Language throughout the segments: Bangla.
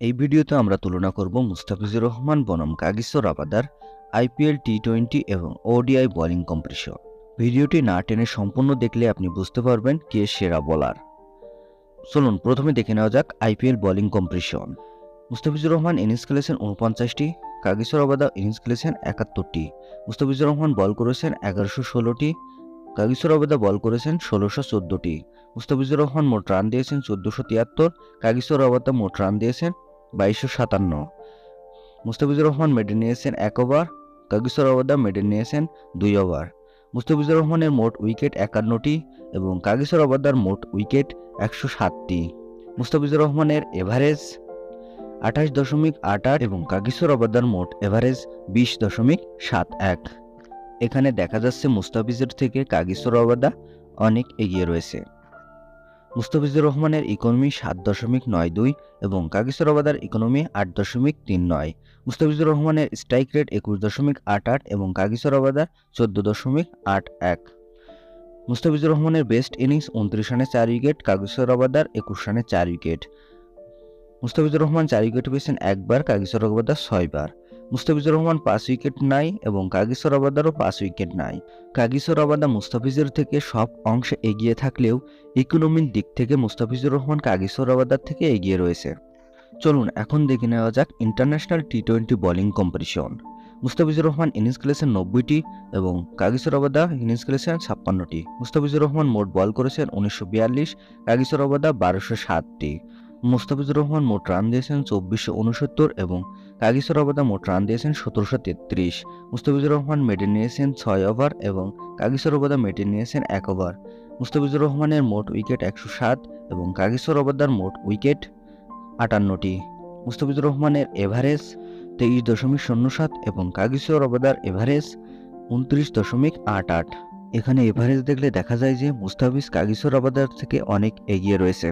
এই ভিডিওতে আমরা তুলনা করব মুস্তাফিজুর রহমান, বনাম কাগিসো, রাবাদার, আইপিএল টি টোয়েন্টি এবং ওডিআই বোলিং কম্পিটিশন ভিডিওটি না টেনে সম্পূর্ণ দেখলে আপনি বুঝতে পারবেন কে সেরা বোলার। চলুন, প্রথমে দেখে নেওয়া যাক IPL bowling competition Mustafizur Rahman innings খেলেছেন উনপঞ্চাশটি কাগিসো, রাবাদা ইনিংস খেলেছেন একাত্তরটি। মুস্তাফিজুর রহমান বল করেছেন এগারোশো ষোলোটি, কাগিসো, রাবাদা বল করেছেন ষোলোশো চোদ্দোটি। মুস্তাফিজুর রহমান মোট রান দিয়েছেন চোদ্দোশো তিয়াত্তর, কাগিসো, রাবাদা মোট রান দিয়েছেন বাইশশো সাতান্ন। মুস্তাফিজুর রহমান মেডেল নিয়েছেন এক ওভার, কাগিসর আবাদা মেডেল নিয়েছেন দুই ওভার। মুস্তাফিজুর রহমানের মোট উইকেট একান্নটি এবং কাগিসর আবাদার মোট উইকেট একশো সাতটি। মুস্তাফিজুর রহমানের এভারেজ আঠাশ দশমিক আট আট এবং কাগিসর আবাদার মোট এভারেজ বিশ দশমিক সাত এক। এখানে দেখা যাচ্ছে মুস্তাফিজের থেকে কাগিসর আবাদা অনেক এগিয়ে রয়েছে। মুস্তাফিজুর রহমানের ইকোনমি সাত দশমিক নয় দুই এবং কাগিসরাবাদার ইকোনমি আট দশমিক তিন নয়। মুস্তাফিজুর রহমানের স্ট্রাইক রেট একুশ দশমিক আট আট এবং কাগিসরাবাদার চোদ্দ দশমিক আট এক। মুস্তাফিজুর রহমানের বেস্ট ইনিংস উনত্রিশ রানে চার উইকেট, কাগিসরাবাদার একুশ রানে চার উইকেট। মুস্তাফিজুর রহমান চার উইকেট পেয়েছেন একবার, কাগিসরাবাদার ছয়বার। মুস্তাফিজুর রহমান পাঁচ উইকেট নাই এবং কাগিসরাবাদারও পাঁচ উইকেট নাই। কাগিসরাবাদা মুস্তাফিজের থেকে সব অংশে এগিয়ে থাকলেও ইকোনমির দিক থেকে মুস্তাফিজুর রহমান কাগিসরাবাদার থেকে এগিয়ে রয়েছে। চলুন এখন দেখে নেওয়া যাক international T twenty bowling competition. Mustafizur Rahman innings খেলেছেন নব্বইটি এবং কাগিসরাবাদা ইনিংস খেলেছেন ছাপ্পান্নটি। মুস্তাফিজুর রহমান মোট বল করেছেন উনিশশো বিয়াল্লিশ কাগিসরাবাদা বারোশো সাতটি। মুস্তাফিজুর রহমান মোট রান দিয়েছেন চব্বিশশো উনসত্তর এবং কাগিসরাবাদা মোট রান দিয়েছেন সতেরোশো তেত্রিশ। মুস্তাফিজুর রহমান মেডেল নিয়েছেন ছয় ওভার এবং কাগিসরাবাদা মেডেল নিয়েছেন এক ওভার। মুস্তাফিজুর রহমানের মোট উইকেট একশো সাত এবং কাগিসরাবাদার মোট উইকেট আটান্নটি। মুস্তাফিজুর রহমানের এভারেজ তেইশ দশমিক শূন্য সাত এবং কাগিসরাবাদার এভারেজ উনত্রিশ দশমিক আট আট এখানে এভারেজ দেখলে দেখা যায় যে মুস্তাফিজ কাগিসর অবদার থেকে অনেক এগিয়ে রয়েছে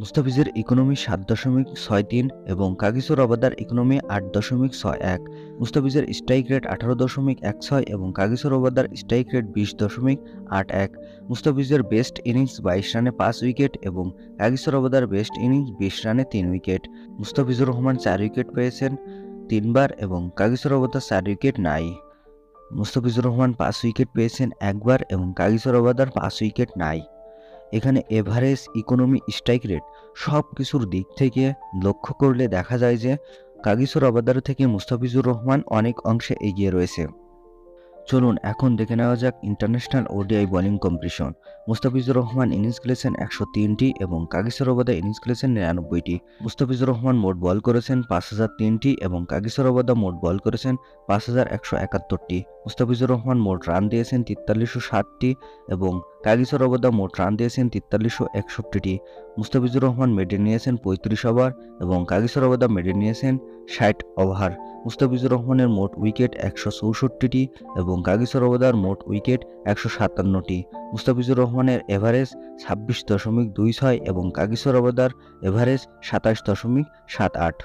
মুস্তাফিজের ইকোনমি সাত দশমিক ছয় তিন এবং কাগিসোর আবাদার ইকোনমি আট দশমিক ছয় এক। মুস্তাফিজের স্ট্রাইক রেট আঠারো দশমিক এক ছয় এবং কাগিসোর আবাদার স্ট্রাইক রেট বিশ দশমিক আট এক। মুস্তাফিজের বেস্ট ইনিংস বাইশ রানে পাঁচ উইকেট এবং কাগিসোর আবাদার বেস্ট ইনিংস বিশ রানে তিন উইকেট। মুস্তাফিজুর রহমান চার উইকেট পেয়েছেন তিনবার এবং কাগিসোর আবাদার চার উইকেট নাই। মুস্তাফিজুর রহমান পাঁচ উইকেট পেয়েছেন একবার এবং কাগিসোর রবাদার পাঁচ উইকেট নাই। এখানে এভারেজ ইকোনমি, স্ট্রাইক রেট সব কিছুর দিক থেকে লক্ষ্য করলে দেখা যায় যে কাগিসর আবাদার থেকে মুস্তাফিজুর রহমান অনেক অংশে এগিয়ে রয়েছে। চলুন এখন দেখে নেওয়া যাক international ODI bowling competition. Mustafizur Rahman innings খেলেছেন একশো তিনটি এবং কাগিসরাবাদা ইনিংস খেলেছেন নিরানব্বইটি। মুস্তাফিজুর রহমান মোট বল করেছেন পাঁচ হাজার তিনটি এবং কাগিসরাবাদা মোট বল করেছেন পাঁচ হাজার একশো একাত্তরটি। মুস্তাফিজুর রহমান মোট রান দিয়েছেন তেতাল্লিশশো ষাটটি এবং কাগিসরাবাদা মোট রান দিয়েছেন তেতাল্লিশশো একষট্টিটি। মুস্তাফিজুর রহমান মেডেল নিয়েছেন পঁয়ত্রিশ ওভার এবং কাগিসরাবাদা মেডেল নিয়েছেন ষাট ওভার। মুস্তাফিজুর রহমানের মোট উইকেট একশো চৌষট্টিটি এবং কাগিসরাবাদার মোট উইকেট একশো সাতান্নটি। মুস্তাফিজুর রহমানের এভারেজ ছাব্বিশ দশমিক দুই ছয় এবং কাগিসর অবদার এভারেজ সাতাশ দশমিক সাত আট।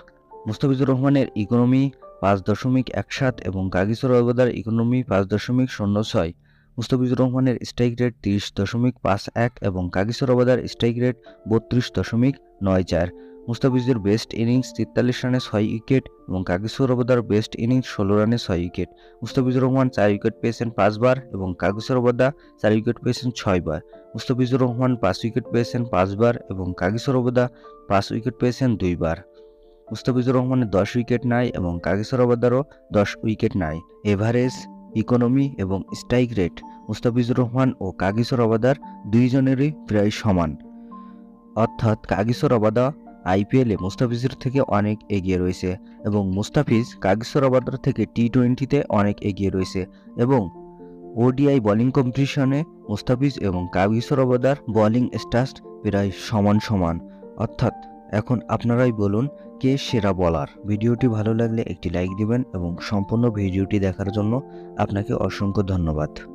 মুস্তাফিজুর রহমানের ইকোনমি পাঁচ দশমিক এক সাত এবং কাগিসর অবদার ইকোনমি পাঁচ দশমিক শূন্য ছয়। মুস্তাফিজুর রহমানের স্ট্রাইক রেট তিরিশ দশমিক পাঁচ এক এবং কাগিসরাবাদার স্ট্রাইক রেট বত্রিশ দশমিক নয় চার। মুস্তাফিজের বেস্ট ইনিংস তেতাল্লিশ রানে ছয় উইকেট এবং কাগিসরাবাদার বেস্ট ইনিংস ষোলো রানে ছয় উইকেট মুস্তাফিজুর রহমান চার উইকেট পেয়েছেন পাঁচবার এবং কাগিসরাবাদা চার উইকেট পেয়েছেন ছয়বার। মুস্তাফিজুর রহমান পাঁচ উইকেট পেয়েছেন পাঁচবার এবং কাগিসরাবাদা পাঁচ উইকেট পেয়েছেন দুইবার। মুস্তাফিজুর রহমানের দশ উইকেট নাই এবং কাগিসরাবাদারও দশ উইকেট নাই। এভারেজ ইকোনমি এবং স্ট্রাইক রেট মুস্তাফিজুর রহমান ও কাগিসর অবাদার দুইজনেরই প্রায় সমান। অর্থাৎ কাগিসর অবাদা আইপিএলে মুস্তাফিজের থেকে অনেক এগিয়ে রয়েছে এবং মুস্তাফিজ কাগিসর অবাদার থেকে টি টোয়েন্টিতে অনেক এগিয়ে রয়েছে এবং ওডিআই বোলিং কম্পিটিশনে মুস্তাফিজ এবং কাগিসর আবাদার বোলিং স্টাস প্রায় সমান সমান। অর্থাৎ এখন আপনারাই বলুন কে সেরা বলার। ভিডিওটি ভালো লাগলে একটি লাইক দিবেন এবং সম্পূর্ণ ভিডিওটি দেখার জন্য আপনাকে অসংখ্য ধন্যবাদ।